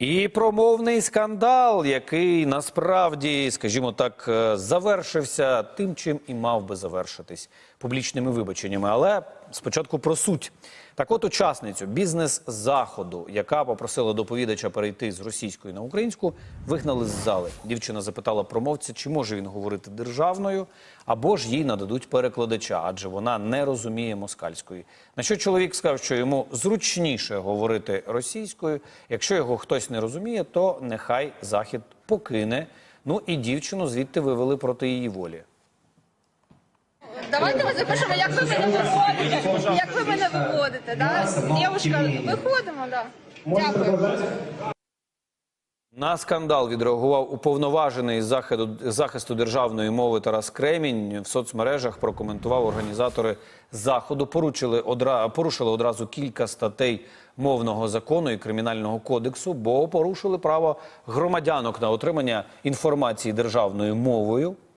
І промовний скандал, який насправді, скажімо так, е, завершився тим, чим і мав би завершитись публічними вибаченнями. Але спочатку про суть. Так от учасницю бізнес-заходу, яка попросила доповідача перейти з російської на українську, вигнали з зали. Дівчина запитала промовця, чи може він говорити державною, або ж їй нададуть перекладача, адже вона не розуміє москальської. На що чоловік сказав, що йому зручніше говорити російською. Якщо його хтось не розуміє, то нехай захід покине. Ну і дівчину звідти вивели проти її волі. Давайте ми запишемо, як ви мене. Як ви мене виводите, да? Дівчинка, виходимо, да. Дякую. На скандал відреагував уповноважений з захисту державної мови Тарас Кремінь. В соцмережах прокоментував організатори заходу. Поручили одра... порушили одразу кілька статей мовного закону і кримінального кодексу, бо порушили право громадянок на отримання інформації державною мовою.